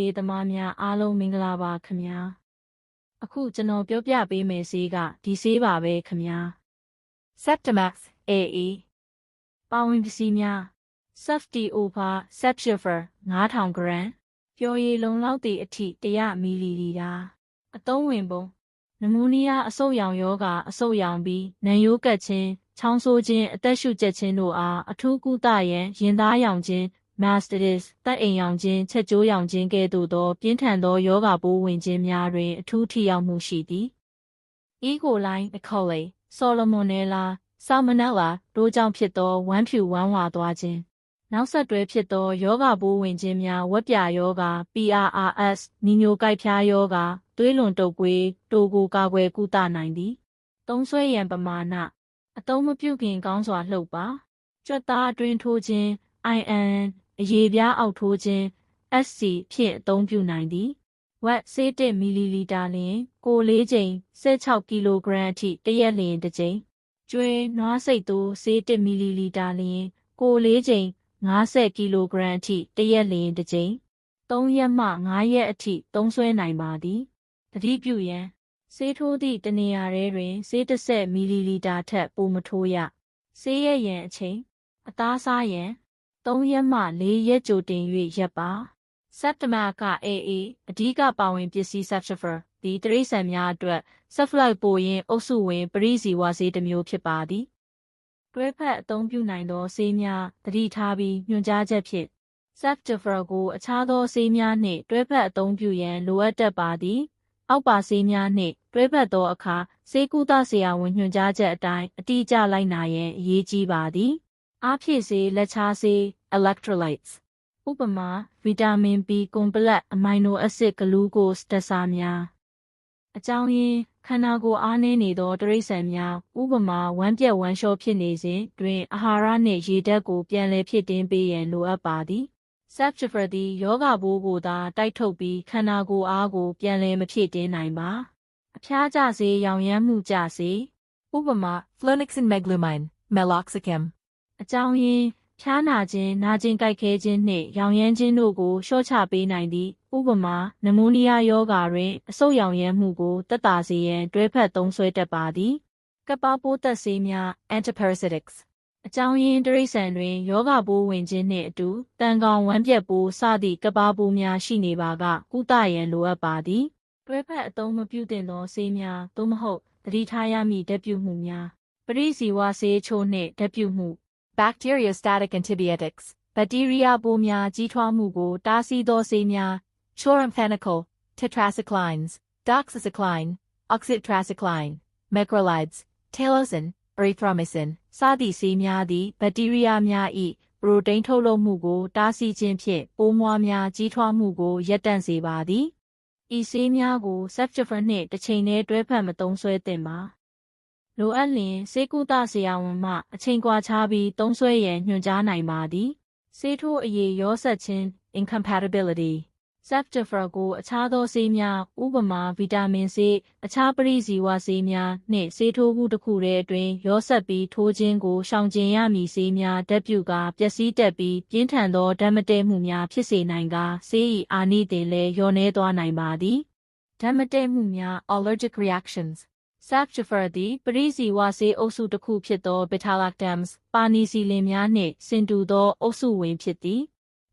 ရေးသမားများအားလုံးမင်္ဂလာပါခင်ဗျာအခုကျွန်တော်ပြောပြပေးမယ်ဆေးကဒီဆေးပါပဲခင်ဗျာ Septimax AE ပါဝင်ပစ္စည်းများ safety over septifer 9000 gram ပျော်ရည်လုံလောက်သည့်အထိ100မီလီလီတာအသုံးဝင်ပုံနမူနီးယားအဆုတ်ရောင်ယောဂအဆုတ်ရောင်ပြီးနံရိုးကပ်ခြင်းချောင်းဆိုးခြင်းအသက်ရှူကျက်ခြင်းတို့အားအထူးကုသရန်ရင်သားရောင်ခြင်း mastitis တက်အိမ်ရောင်ခြင်းချက်ကျိုးရောင်ခြင်းကဲ့သို့သောပြင်းထန်သောယောဂပိုးဝင်ခြင်းများတွင်အထူးထိရောက်မှုရှိသည်။ E. coli, E. coli, Salmonella, Salmonella တို့ကြောင့်ဖြစ်သောဝမ်းဖြူဝမ်းဝါသွားခြင်းနောက်ဆက်တွဲဖြစ်သောယောဂပိုးဝင်ခြင်းများဝက်ပြာယောဂ PRRS နီညိုကိုက်ဖျားယောဂသွေးလွန်တုပ်ကွေးတိုကိုကာကွယ်ကုသနိုင်သည်။သုံးဆွဲရန်ပမာဏအသုံးမပြုခင်ကောင်းစွာလှုပ်ပါကြွက်သားအတွင်းထိုးခြင်း IN အရေပြားအောက်ထိုးခြင်း SC ဖြင့်အသုံးပြုနိုင်သည်ဝက်ဆေး1မီလီလီတာလျင်ကို၄ချိန်16ကီလိုဂရမ်အထိတရက်လျင်တစ်ချိန်ကျွေးနွားစိတ်သိုးဆေး1မီလီလီတာလျင်ကို၄ချိန်50ကီလိုဂရမ်အထိတရက်လျင်တစ်ချိန်3ရက်မှ5ရက်အထိသုံးစွဲနိုင်ပါသည်တတိပြုရန်ဆေးထိုးသည့်တနေရာထဲတွင်ဆေး30မီလီလီတာထက်ပိုမထိုးရဆေးရရန်အချိန်အသားစားရန် 3ရက်မှ4ရက်ကြိုတင်၍ရက်ပါစက်တမက AA အဓိကပါဝင်ပစ္စည်း Septifer ဒီတရိษံများအတွက် Sepflight ပိုရင်အုပ်စုဝင်ပရိစီဝါဆေးတစ်မျိုးဖြစ်ပါသည်တွဲဖက်အသုံးပြုနိုင်သောဆေးများတတိထားပြီးညွှန်ကြားချက်ဖြင့် Septifer ကိုအခြားသောဆေးများနှင့်တွဲဖက်အသုံးပြုရန်လိုအပ်တတ်ပါသည်အောက်ပါဆေးများနှင့်တွဲဖက်သောအခါဆေးကုသဆရာဝန်ညွှန်ကြားချက်အတိုင်းအတိအကျလိုက်နာရန်အရေးကြီးပါသည်အားဖြည့်ဆေးလက်ချားဆေး electrolytes ဥပမာဗီတာမင် B ကွန်ပလက်အမိုင်နိုအက်ဆစ်ဂလူးကိုစတက်ဆာများအကြောင်းရင်းခန္ဓာကိုယ်အားနည်းနေသောတရိษံများဥပမာဝမ်းပြက်ဝမ်းလျှောဖြစ်နေစဉ်တွင်အာဟာရနှင့်ရေဓာတ်ကိုပြန်လည်ဖြစ်တင်းပေးရန်လိုအပ်ပါသည် Septifer သည်ယောဂဘိုးကိုသာတိုက်ထုတ်ပြီးခန္ဓာကိုယ်အားကိုပြန်လည်မဖြစ်တင်းနိုင်ပါအဖျားကျစေရောင်ရမ်းမှုကျစေဥပမာ Flunixin Meglumine Meloxicam အကြောင်းရင်း ဖျားနာခြင်းနာကျင်ကြိုက်ခဲခြင်းနှင့်ရောင်ရမ်းခြင်းတို့ကိုလျှော့ချပေးနိုင်သည့်ဥပမာနမိုနီးယားယောဂါတွင်အဆုတ်ရောင်ရမ်းမှုကိုတက်တာစေရန်တွဲဖက်သုံးစွဲတတ်ပါသည်ကပ္ပပိုးသက်ဆေးများ Antiparasitics အကြောင်းရင်းတရိษံတွင်ယောဂပိုးဝင်ခြင်းနှင့်အတူတန်ကောင်ဝမ်းပြက်ပိုးစသည့်ကပ္ပပိုးများရှိနေပါကကုသရန်လိုအပ်ပါသည်တွဲဖက်အသုံးမပြုသင့်သောဆေးများသို့မဟုတ်တတိထားရမည့်ဓာတ်ပြုမှုများပရိစီဝါဆေးချို့နှင့်ဓာတ်ပြုမှု Bacteriostatic antibiotics ဘက်တီးရီးယားပိုးများကြီးထွားမှုကိုတားဆီးသောဆေးများ Chloramphenicol Tetracyclines Doxycycline Oxytetracycline Macrolides Talosin Erythromycin စသည့်ဆေးများသည်ဘက်တီးရီးယားများ၏ပရိုတိန်းထုတ်လုပ်မှုကိုတားဆီးခြင်းဖြင့်ပိုးမွှားများကြီးထွားမှုကိုရပ်တန့်စေပါသည်ဤဆေးများကို Septifer နှင့်တစ်ချိန်တည်းတွဲဖက်မသုံးစွဲသင့်ပါ လိုအပ်လျင်ဆေးကုသဆရာဝန်မှ အချိန်ကွာခြားပြီးသုံးစွဲရန်ညွှန်ကြားနိုင်ပါသည်ဆေးထိုးအရေးရောဆက်ခြင်း incompatibility Septifer ကိုအခြားသောဆေးများဥပမာဗီတာမင်ဆေးအခြားပရိဇီဝဆေးများနှင့်ဆေးထိုးမှုတစ်ခုတည်းအတွင်းရောဆက်ပြီးထိုးခြင်းကိုရှောင်ကျဉ်ရမည်ဆေးများဓာတ်ပြုကာပျက်စီးတက်ပြီးပြင်းထန်သောဓာတ်မတည့်မှုများဖြစ်စေနိုင်ကာဆေး၏အာနိသင်လည်းလျော့နည်းသွားနိုင်ပါသည်ဓာတ်မတည့်မှုများ Allergic reactions Septifer သည်ပရိဇီဝဆေးအုပ်စုတစ်ခုဖြစ်သော beta-lactams ပါနီစီလင်များနှင့်ဆင်တူသောအုပ်စုဝင်ဖြစ်သည်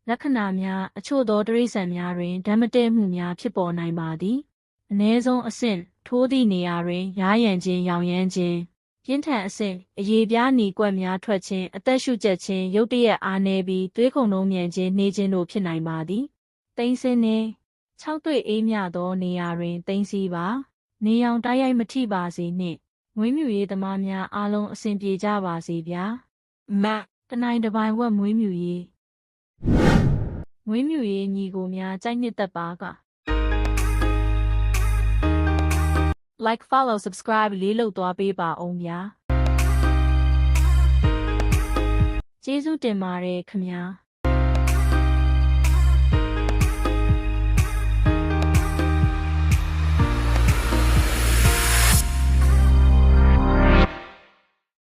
လက္ခဏာများအချို့သောတရိษံများတွင်ဓာတ်မတည့်မှုများဖြစ်ပေါ်နိုင်ပါသည်အ ਨੇ ဆုံးအဆင့်ထိုးသည့်နေရာတွင်ရားရန်ခြင်းရောင်ရမ်းခြင်းပြင်းထန်အဆင့်အရေပြားနီကွက်များထွက်ခြင်းအသက်ရှူကျက်ခြင်းရုတ်တရက်အားနည်းပြီးသွေးခုန်နှုံးမြန်ခြင်းနှေးခြင်းတို့ဖြစ်နိုင်ပါသည်တိမ်စင်းနှင့်၆တွေ့အေးမြသောနေရာတွင်တိမ်စီပါ နေရောင်တိုက်ရိုက်မထိပါစေနှင့်ငွေးမြူရေးသမားများအားလုံးအဆင်ပြေကြပါစေဗျာ MAC တနိုင်တစ်ပိုင်ဝက်မွေးမြူရေးမွေးမြူရေးညီကိုများကြိုက်နှစ်သက်ပါက like follow subscribe လေးလုပ်သွားပေးပါအောင်ဗျာကျေးဇူးတင်ပါတယ်ခင်ဗျာ